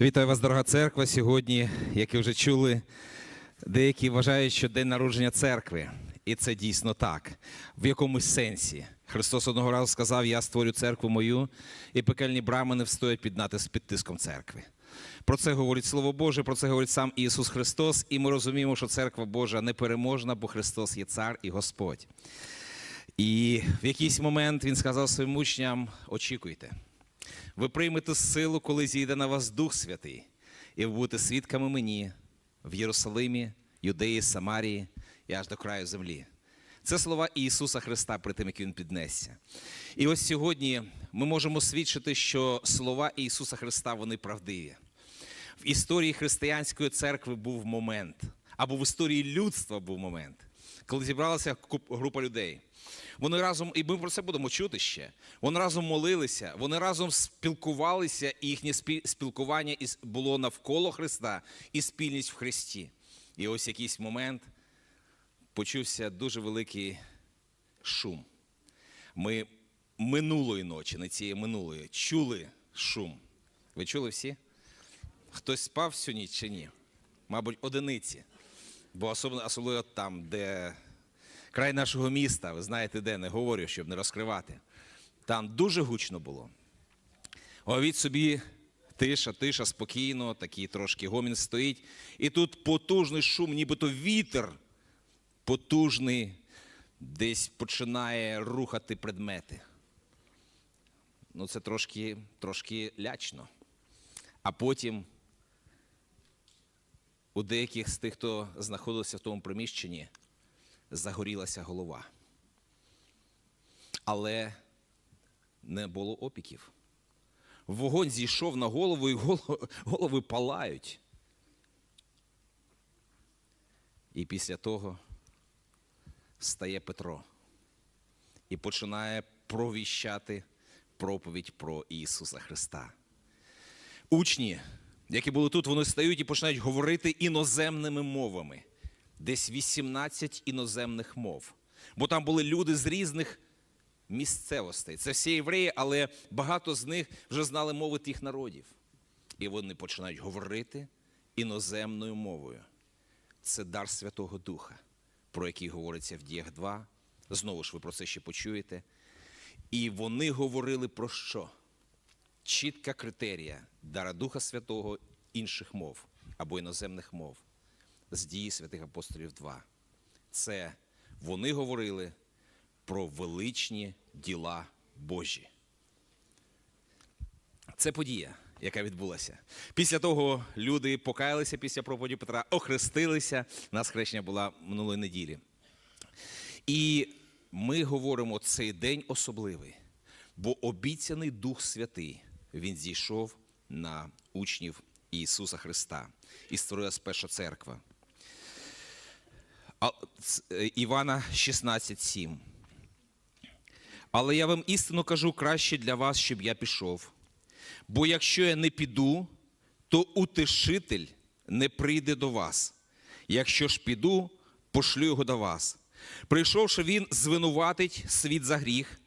Вітаю вас, дорога церква. Сьогодні, як ви вже чули, деякі вважають, що день народження церкви. І це дійсно так. В якомусь сенсі. Христос одного разу сказав: Я створю церкву мою, і пекельні брами не встоять під натиск під тиском церкви. Про це говорить Слово Боже, про це говорить сам Ісус Христос, і ми розуміємо, що церква Божа непереможна, бо Христос є цар і Господь. І в якийсь момент Він сказав своїм учням: очікуйте. Ви приймете силу, коли зійде на вас Дух Святий, і ви будете свідками мені в Єрусалимі, Юдеї, Самарії і аж до краю землі. Це слова Ісуса Христа при тим, як Він піднесся. І ось сьогодні ми можемо свідчити, що слова Ісуса Христа вони правдиві. В історії християнської церкви був момент, або в історії людства був момент, коли зібралася група людей. Вони разом, і ми про це будемо чути ще. Вони разом молилися, вони разом спілкувалися, і їхнє спілкування було навколо Христа і спільність в Христі. І ось якийсь момент почувся дуже великий шум. Ми минулої ночі, не цієї минулої, чули шум. Ви чули всі? Хтось спав всю ніч чи ні? Мабуть, одиниці. Бо особливо, особливо там, де край нашого міста, ви знаєте, де не говорю, щоб не розкривати. Там дуже гучно було. Уявіть собі, тиша, тиша, спокійно, такий трошки гомін стоїть. І тут потужний шум, нібито вітер потужний, десь починає рухати предмети. Ну, це трошки, трошки лячно. А потім у деяких з тих, хто знаходився в тому приміщенні, загорілася голова. Але не було опіків. Вогонь зійшов на голову, і голо- голови палають. І після того стає Петро і починає провіщати проповідь про Ісуса Христа. Учні, які були тут, вони стають і починають говорити іноземними мовами. Десь 18 іноземних мов. Бо там були люди з різних місцевостей. Це всі євреї, але багато з них вже знали мови тих народів. І вони починають говорити іноземною мовою. Це дар Святого Духа, про який говориться в діях 2. Знову ж ви про це ще почуєте. І вони говорили про що? чітка критерія дара Духа Святого інших мов або іноземних мов з дії святих апостолів 2. Це вони говорили про величні діла Божі. Це подія, яка відбулася. Після того люди покаялися після проповіді Петра, охрестилися. Нас хрещення була минулої неділі. І ми говоримо цей день особливий, бо обіцяний Дух Святий він зійшов на учнів Ісуса Христа і створилась перша церква. Е, Івана 16,7. Але я вам істину кажу краще для вас, щоб я пішов. Бо якщо я не піду, то утешитель не прийде до вас. Якщо ж піду, пошлю його до вас. Прийшовши, він звинуватить світ за гріх,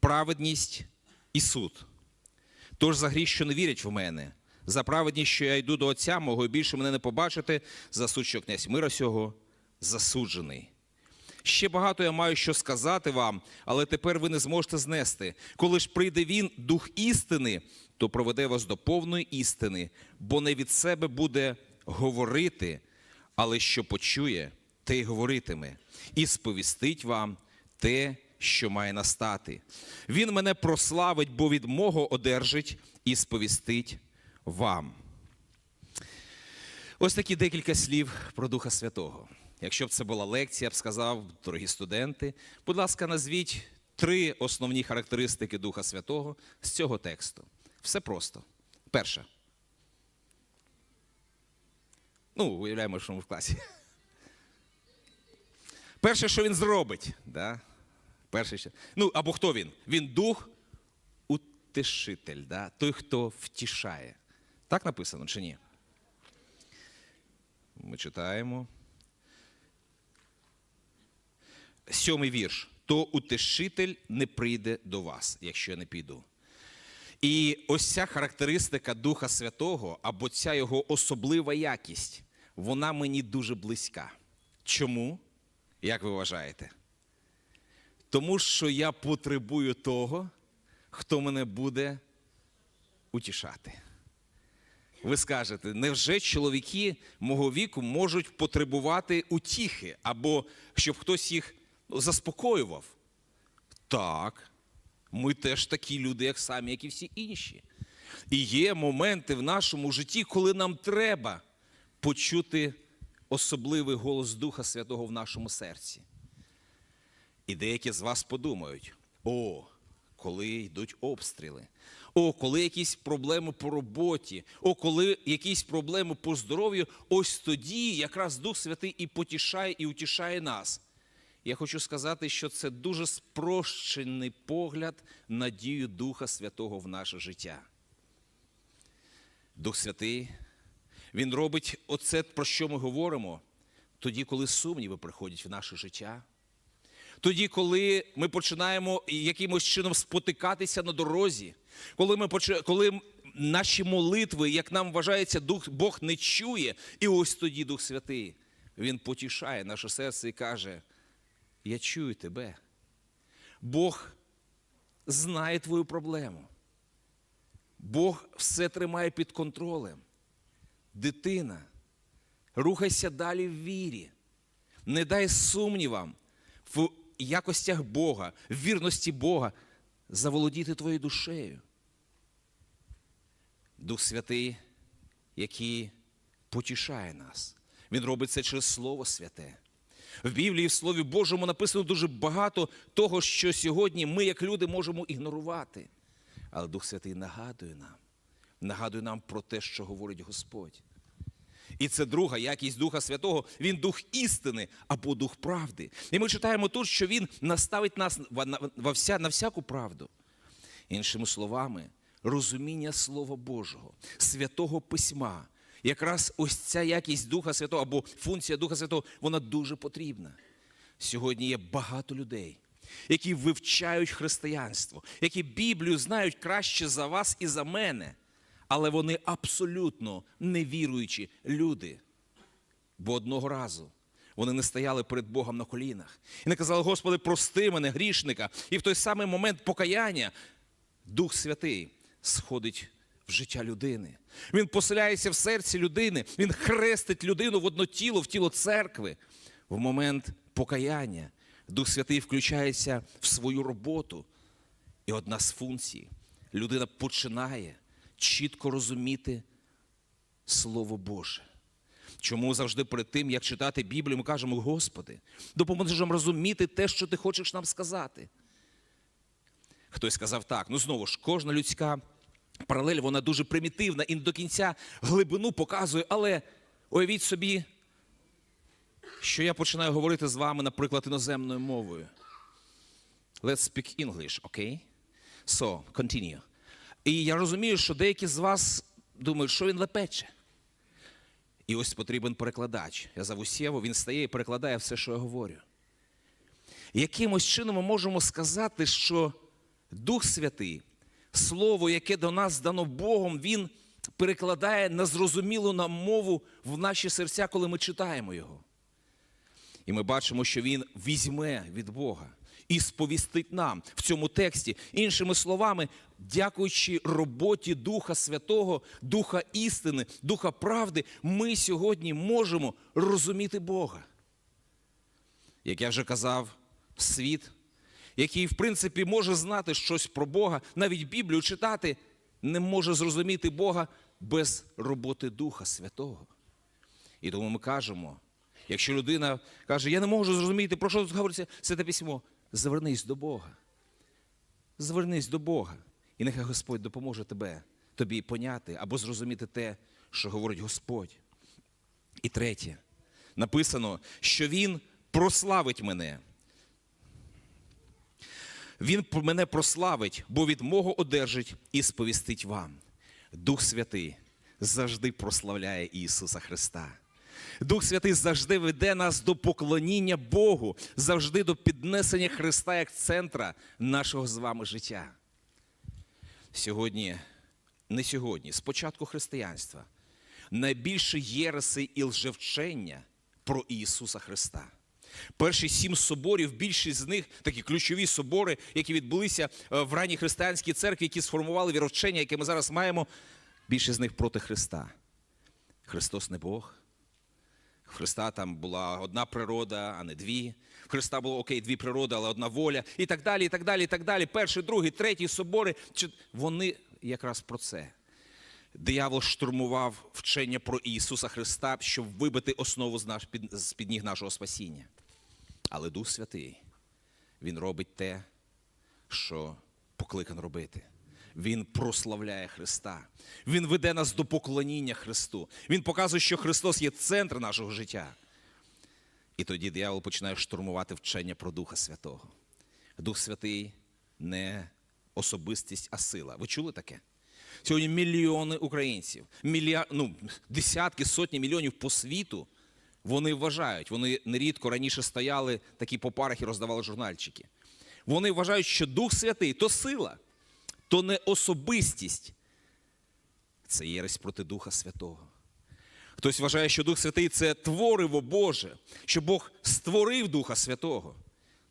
праведність і суд. Тож за гріх, що не вірять в мене, за праведність, що я йду до Отця мого, і більше мене не побачити, за що князь мира сього засуджений. Ще багато я маю що сказати вам, але тепер ви не зможете знести. Коли ж прийде він, дух істини, то проведе вас до повної істини, бо не від себе буде говорити, але що почує, те й говоритиме, і сповістить вам те, що має настати. Він мене прославить, бо від мого одержить і сповістить вам. Ось такі декілька слів про Духа Святого. Якщо б це була лекція, я б сказав, дорогі студенти, будь ласка, назвіть три основні характеристики Духа Святого з цього тексту. Все просто. Перше. Ну, уявляємо, що ми в класі. Перше, що він зробить. Да? Перше, що... Ну, або хто він? Він дух утешитель, да? той, хто втішає. Так написано чи ні? Ми читаємо. Сьомий вірш. То утешитель не прийде до вас, якщо я не піду. І ось ця характеристика Духа Святого, або ця його особлива якість, вона мені дуже близька. Чому? Як ви вважаєте? Тому що я потребую того, хто мене буде утішати. Ви скажете, невже чоловіки мого віку можуть потребувати утіхи, або щоб хтось їх ну, заспокоював? Так, ми теж такі люди, як самі, як і всі інші. І є моменти в нашому житті, коли нам треба почути особливий голос Духа Святого в нашому серці. І деякі з вас подумають: о, коли йдуть обстріли, о, коли якісь проблеми по роботі, о, коли якісь проблеми по здоров'ю, ось тоді якраз Дух Святий і потішає, і утішає нас. Я хочу сказати, що це дуже спрощений погляд на дію Духа Святого в наше життя. Дух Святий, Він робить оце, про що ми говоримо, тоді, коли сумніви приходять в наше життя. Тоді, коли ми починаємо якимось чином спотикатися на дорозі, коли, ми почи... коли наші молитви, як нам вважається, Дух Бог не чує, і ось тоді Дух Святий, Він потішає наше серце і каже: Я чую тебе. Бог знає твою проблему. Бог все тримає під контролем. Дитина, рухайся далі в вірі. Не дай сумнівам якостях Бога, в вірності Бога заволодіти твоєю душею. Дух Святий, який потішає нас. Він робить це через Слово Святе. В Біблії, в Слові Божому написано дуже багато того, що сьогодні ми, як люди, можемо ігнорувати. Але Дух Святий нагадує нам, нагадує нам про те, що говорить Господь. І це друга якість Духа Святого, він дух істини або дух правди. І ми читаємо тут, що він наставить нас на, вся, на всяку правду. Іншими словами, розуміння Слова Божого, святого Письма. Якраз ось ця якість Духа Святого або функція Духа Святого, вона дуже потрібна. Сьогодні є багато людей, які вивчають християнство, які Біблію знають краще за вас і за мене але вони абсолютно невіруючі люди. Бо одного разу вони не стояли перед Богом на колінах і не казали, Господи, прости мене, грішника. І в той самий момент покаяння Дух Святий сходить в життя людини. Він поселяється в серці людини, він хрестить людину в одно тіло, в тіло церкви. В момент покаяння Дух Святий включається в свою роботу. І одна з функцій людина починає чітко розуміти Слово Боже. Чому завжди перед тим, як читати Біблію, ми кажемо, Господи, допоможи нам розуміти те, що ти хочеш нам сказати. Хтось сказав так, ну знову ж, кожна людська паралель, вона дуже примітивна і не до кінця глибину показує, але уявіть собі, що я починаю говорити з вами, наприклад, іноземною мовою. Let's speak English, okay? So, continue. І я розумію, що деякі з вас думають, що він лепече. І ось потрібен перекладач. Я зову Сєву, він стає і перекладає все, що я говорю. Якимось чином ми можемо сказати, що Дух Святий, Слово, яке до нас дано Богом, Він перекладає на зрозумілу нам мову в наші серця, коли ми читаємо його. І ми бачимо, що Він візьме від Бога і сповістить нам в цьому тексті. Іншими словами, дякуючи роботі Духа Святого, Духа істини, Духа правди, ми сьогодні можемо розуміти Бога. Як я вже казав, світ, який, в принципі, може знати щось про Бога, навіть Біблію читати, не може зрозуміти Бога без роботи Духа Святого. І тому ми кажемо, якщо людина каже, я не можу зрозуміти, про що тут говориться Святе письмо, звернись до Бога. Звернись до Бога. І нехай Господь допоможе тебе, тобі поняти або зрозуміти те, що говорить Господь. І третє, написано, що Він прославить мене. Він мене прославить, бо від мого одержить і сповістить вам. Дух Святий завжди прославляє Ісуса Христа. Дух Святий завжди веде нас до поклоніння Богу, завжди до піднесення Христа як центра нашого з вами життя. Сьогодні, не сьогодні, з початку християнства, найбільше єреси і лжевчення про Ісуса Христа. Перші сім соборів, більшість з них такі ключові собори, які відбулися е, в ранній християнській церкві, які сформували віровчення, яке ми зараз маємо. Більшість з них проти Христа. Христос не Бог. Христа там була одна природа, а не дві. В Христа було окей, дві природи, але одна воля. І так далі, і так далі, і так далі. Перший, другий, третій собори. Вони якраз про це. Диявол штурмував вчення про Ісуса Христа, щоб вибити основу з, наш, під ніг нашого спасіння. Але Дух Святий, Він робить те, що покликан робити. Він прославляє Христа. Він веде нас до поклоніння Христу. Він показує, що Христос є центр нашого життя. І тоді диявол починає штурмувати вчення про Духа Святого. Дух Святий не особистість, а сила. Ви чули таке? Сьогодні мільйони українців, мілья... ну, десятки, сотні мільйонів по світу. Вони вважають, вони нерідко раніше стояли такі по парах і роздавали журнальчики. Вони вважають, що Дух Святий то сила, то не особистість. Це єресь проти Духа Святого. Хтось вважає, що Дух Святий це твориво Боже, що Бог створив Духа Святого.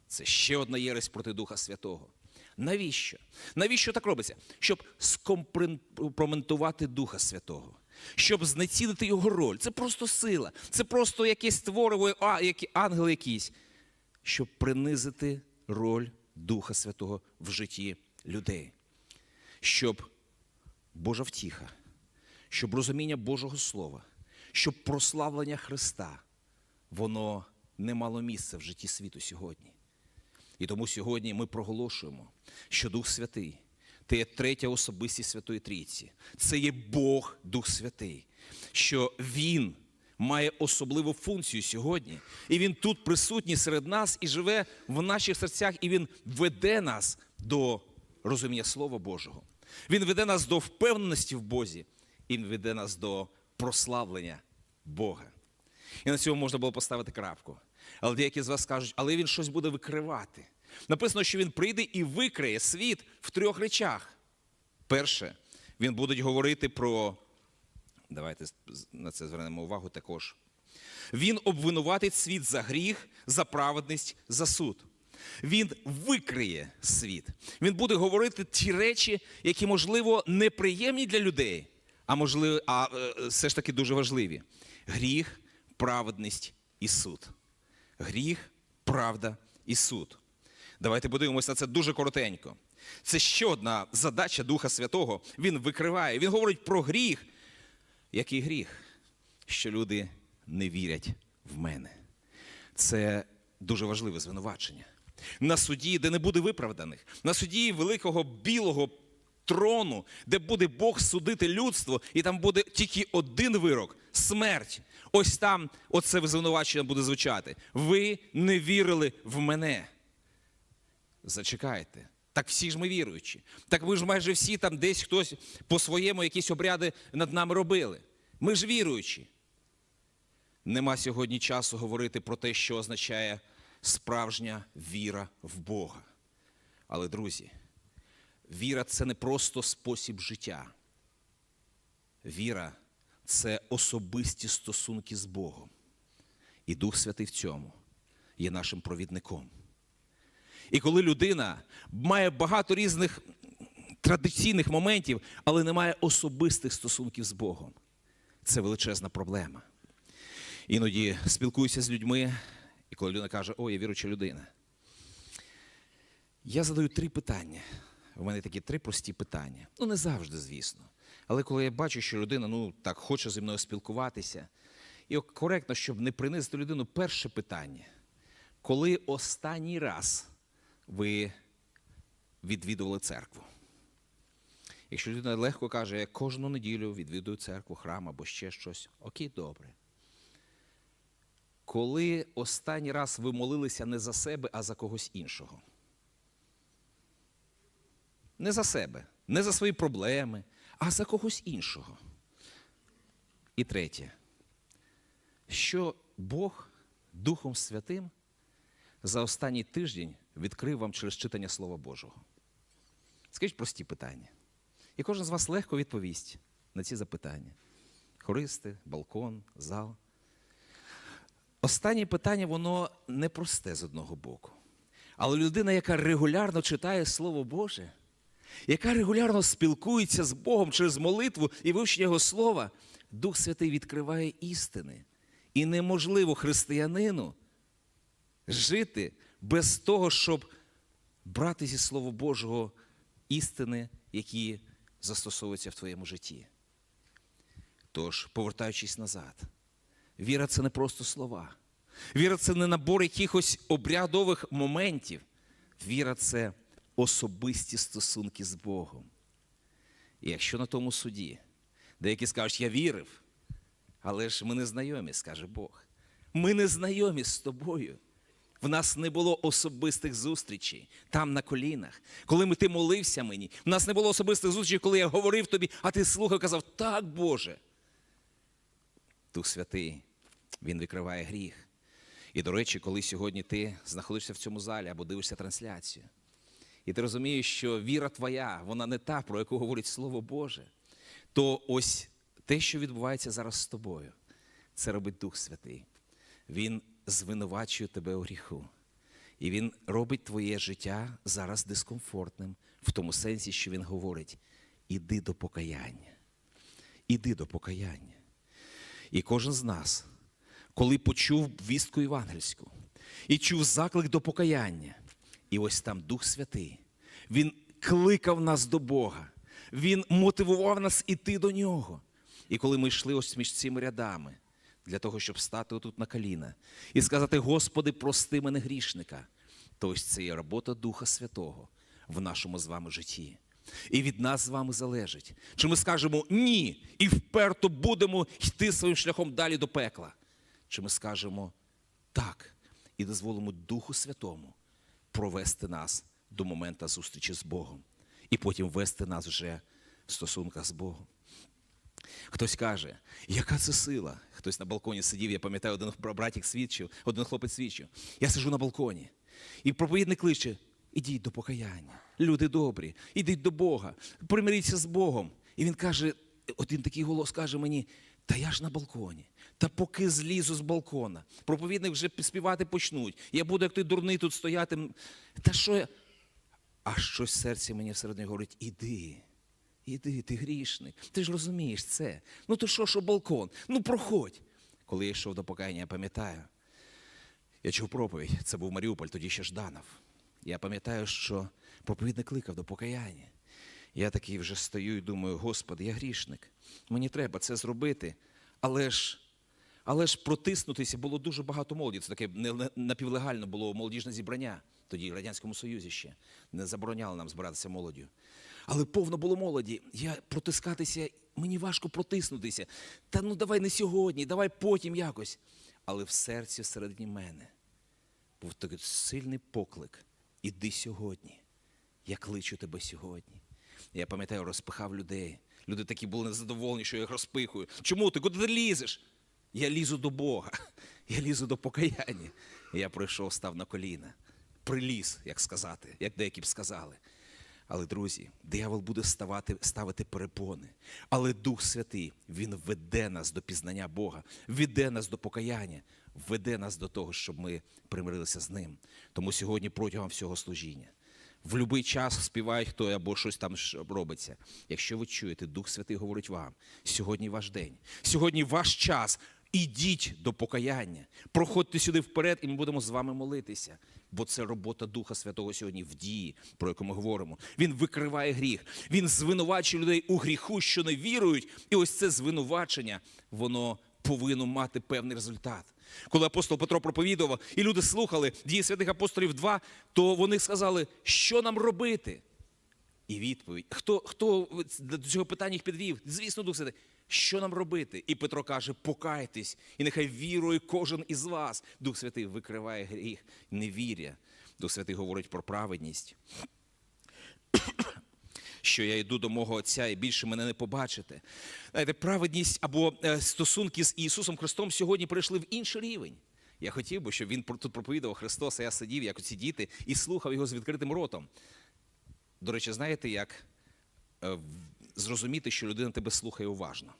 Це ще одна єресь проти Духа Святого. Навіщо? Навіщо так робиться? Щоб скомпроментувати Духа Святого, щоб знецінити його роль. Це просто сила, це просто якесь твориво, а, які, ангел якийсь, щоб принизити роль Духа Святого в житті людей. Щоб Божа втіха, щоб розуміння Божого Слова, щоб прославлення Христа, воно не мало місця в житті світу сьогодні. І тому сьогодні ми проголошуємо, що Дух Святий це є третя особистість Святої Трійці. Це є Бог Дух Святий, що Він має особливу функцію сьогодні. І Він тут присутній серед нас і живе в наших серцях, і Він веде нас до розуміння Слова Божого. Він веде нас до впевненості в Бозі, і Він веде нас до прославлення Бога. І на цьому можна було поставити крапку. Але деякі з вас скажуть, але він щось буде викривати. Написано, що він прийде і викриє світ в трьох речах. Перше, він буде говорити про. Давайте на це звернемо увагу також. Він обвинуватить світ за гріх, за праведність, за суд. Він викриє світ. Він буде говорити ті речі, які, можливо, неприємні для людей, а можливо, а е, все ж таки дуже важливі: гріх, праведність і суд. Гріх, правда і суд. Давайте подивимося на це дуже коротенько. Це ще одна задача Духа Святого. Він викриває. Він говорить про гріх. Який гріх? Що люди не вірять в мене. Це дуже важливе звинувачення. На суді, де не буде виправданих, на суді великого білого трону, де буде Бог судити людство, і там буде тільки один вирок смерть. Ось там оце звинувачення буде звучати. Ви не вірили в мене. Зачекайте. Так всі ж ми віруючі. Так ви ж майже всі там десь хтось по-своєму якісь обряди над нами робили. Ми ж віруючі. Нема сьогодні часу говорити про те, що означає справжня віра в Бога. Але, друзі, віра це не просто спосіб життя. Віра це особисті стосунки з Богом. І Дух Святий в цьому є нашим провідником. І коли людина має багато різних традиційних моментів, але не має особистих стосунків з Богом, це величезна проблема. Іноді спілкуюся з людьми, і коли людина каже, о, я віруча людина. Я задаю три питання. У мене такі три прості питання. Ну, не завжди, звісно. Але коли я бачу, що людина ну, так хоче зі мною спілкуватися, і коректно, щоб не принизити людину, перше питання. Коли останній раз ви відвідували церкву? Якщо людина легко каже, я кожну неділю відвідую церкву, храм або ще щось, окей, добре. Коли останній раз ви молилися не за себе, а за когось іншого? Не за себе, не за свої проблеми, а за когось іншого. І третє, що Бог Духом Святим за останній тиждень відкрив вам через читання Слова Божого. Скажіть прості питання. І кожен з вас легко відповість на ці запитання: хористи, балкон, зал. Останнє питання, воно непросте з одного боку. Але людина, яка регулярно читає Слово Боже, яка регулярно спілкується з Богом через молитву і вивчення Його слова, Дух Святий відкриває істини. І неможливо християнину жити без того, щоб брати зі Слова Божого істини, які застосовуються в твоєму житті. Тож, повертаючись назад, віра це не просто слова. Віра це не набор якихось обрядових моментів. Віра це особисті стосунки з Богом. І якщо на тому суді деякі скажуть, я вірив, але ж ми не знайомі, скаже Бог. Ми не знайомі з тобою. В нас не було особистих зустрічей там на колінах. Коли ти молився мені, в нас не було особистих зустрічей, коли я говорив тобі, а ти слухав казав, так, Боже. Дух Святий, Він викриває гріх. І, до речі, коли сьогодні ти знаходишся в цьому залі або дивишся трансляцію, і ти розумієш, що віра твоя, вона не та, про яку говорить Слово Боже, то ось те, що відбувається зараз з тобою, це робить Дух Святий. Він звинувачує тебе у гріху. І він робить твоє життя зараз дискомфортним, в тому сенсі, що він говорить: іди до покаяння. Іди до покаяння. І кожен з нас, коли почув вістку євангельську і чув заклик до покаяння, і ось там Дух Святий, Він кликав нас до Бога, Він мотивував нас іти до нього. І коли ми йшли ось між цими рядами, для того, щоб стати отут на коліна і сказати: Господи, прости мене грішника, то ось це є робота Духа Святого в нашому з вами житті. І від нас з вами залежить, чи ми скажемо ні і вперто будемо йти своїм шляхом далі до пекла, чи ми скажемо так і дозволимо Духу Святому провести нас до моменту зустрічі з Богом і потім вести нас вже в стосунках з Богом. Хтось каже, яка це сила? Хтось на балконі сидів, я пам'ятаю, один братик свідчив, один хлопець свідчив. Я сижу на балконі, і проповідник кличе: ідіть до покаяння, люди добрі, ідіть до Бога, примиріться з Богом. І він каже: один такий голос каже мені: та я ж на балконі. Та поки злізу з балкона, проповідник вже співати почнуть. Я буду, як той дурний, тут стояти. Та що я? А щось серці мені всередині говорить: іди. Іди, ти грішник, ти ж розумієш це. Ну то що, що балкон? Ну проходь. Коли я йшов до покаяння, я пам'ятаю, я чув проповідь, це був Маріуполь, тоді ще Жданов. Я пам'ятаю, що проповідник кликав до покаяння. Я такий вже стою і думаю, Господи, я грішник, мені треба це зробити, але ж. Але ж протиснутися було дуже багато молоді. Це таке напівлегально було молодіжне зібрання. Тоді в Радянському Союзі ще не забороняли нам збиратися молоддю. Але повно було молоді. Я протискатися, мені важко протиснутися. Та ну давай не сьогодні, давай потім якось. Але в серці всередині мене був такий сильний поклик. Іди сьогодні. Я кличу тебе сьогодні. Я пам'ятаю, розпихав людей. Люди такі були незадоволені, що я їх розпихую. Чому ти? Куди ти лізеш? Я лізу до Бога, я лізу до покаяння. Я прийшов, став на коліна, приліз, як сказати, як деякі б сказали. Але, друзі, диявол буде ставати, ставити перепони. Але Дух Святий, Він веде нас до пізнання Бога, веде нас до покаяння, веде нас до того, щоб ми примирилися з Ним. Тому сьогодні протягом всього служіння. В будь-який час співає хто або щось там робиться. Якщо ви чуєте, Дух Святий говорить вам, сьогодні ваш день, сьогодні ваш час. Ідіть до покаяння, проходьте сюди вперед, і ми будемо з вами молитися. Бо це робота Духа Святого сьогодні в дії, про яку ми говоримо. Він викриває гріх, він звинувачує людей у гріху, що не вірують. І ось це звинувачення, воно повинно мати певний результат. Коли апостол Петро проповідував, і люди слухали дії святих апостолів 2, то вони сказали, що нам робити. І відповідь: хто, хто до цього питання їх підвів? Звісно, Дух Святий. Що нам робити? І Петро каже: покайтесь, і нехай вірує кожен із вас. Дух Святий викриває гріх, невір'я. Дух Святий говорить про праведність. Що я йду до мого Отця і більше мене не побачите. Знаєте, праведність або е, стосунки з Ісусом Христом сьогодні перейшли в інший рівень. Я хотів би, щоб він тут проповідував Христос, а я сидів, як оці діти, і слухав його з відкритим ротом. До речі, знаєте, як е, зрозуміти, що людина тебе слухає уважно.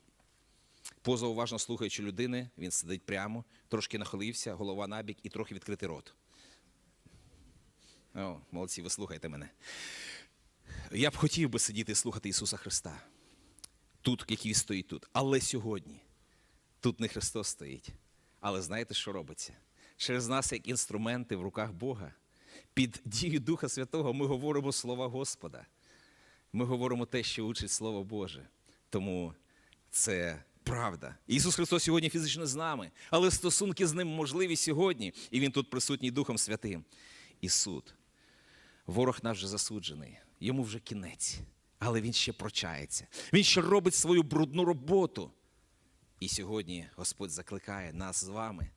Поза уважно слухаючи людини, він сидить прямо, трошки нахилився, голова набік і трохи відкритий рот. О, молодці, ви слухайте мене. Я б хотів би сидіти і слухати Ісуса Христа. Тут, який стоїть тут. Але сьогодні тут не Христос стоїть. Але знаєте, що робиться? Через нас, як інструменти в руках Бога, під дією Духа Святого ми говоримо слова Господа. Ми говоримо те, що учить Слово Боже. Тому це правда. Ісус Христос сьогодні фізично з нами, але стосунки з ним можливі сьогодні, і Він тут присутній Духом Святим. І суд. Ворог наш вже засуджений, йому вже кінець, але він ще прочається. Він ще робить свою брудну роботу. І сьогодні Господь закликає нас з вами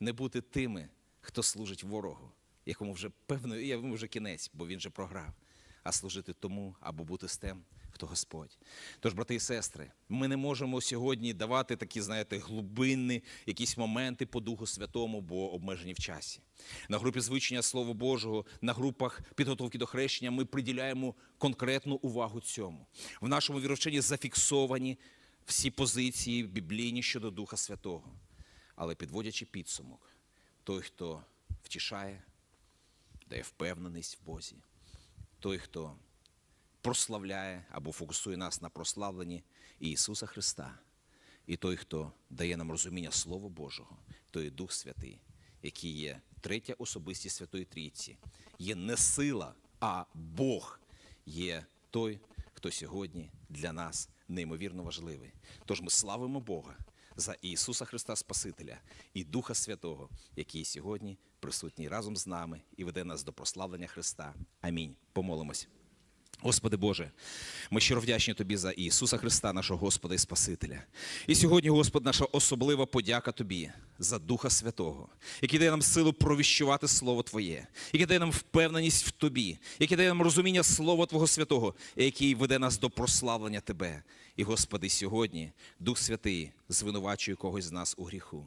не бути тими, хто служить ворогу, якому вже певно, я вже кінець, бо він же програв, а служити тому або бути з тим, хто Господь. Тож, брати і сестри, ми не можемо сьогодні давати такі, знаєте, глибинні якісь моменти по Духу Святому, бо обмежені в часі. На групі звичення Слова Божого, на групах підготовки до хрещення ми приділяємо конкретну увагу цьому. В нашому вірученні зафіксовані всі позиції біблійні щодо Духа Святого. Але підводячи підсумок, той, хто втішає, дає впевненість в Бозі, той, хто прославляє або фокусує нас на прославленні Ісуса Христа, і той, хто дає нам розуміння Слова Божого, той Дух Святий, який є третя особистість Святої Трійці, є не сила, а Бог є той, хто сьогодні для нас неймовірно важливий. Тож ми славимо Бога за Ісуса Христа Спасителя і Духа Святого, який сьогодні присутній разом з нами і веде нас до прославлення Христа. Амінь. Помолимось. Господи Боже, ми щиро вдячні Тобі за Ісуса Христа, нашого Господа і Спасителя. І сьогодні, Господь, наша особлива подяка Тобі за Духа Святого, який дає нам силу провіщувати Слово Твоє, який дає нам впевненість в Тобі, який дає нам розуміння Слова Твого Святого, який веде нас до прославлення Тебе. І, Господи, сьогодні Дух Святий звинувачує когось з нас у гріху.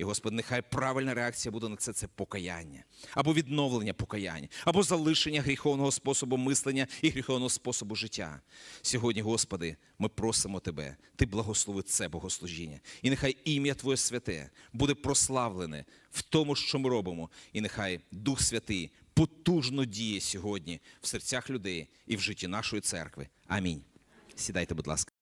І, Господи, нехай правильна реакція буде на це це покаяння, або відновлення покаяння, або залишення гріховного способу мислення і гріховного способу життя. Сьогодні, Господи, ми просимо Тебе, Ти благослови це богослужіння. І нехай ім'я Твоє святе буде прославлене в тому, що ми робимо, і нехай Дух Святий потужно діє сьогодні в серцях людей і в житті нашої церкви. Амінь. Сідайте, будь ласка.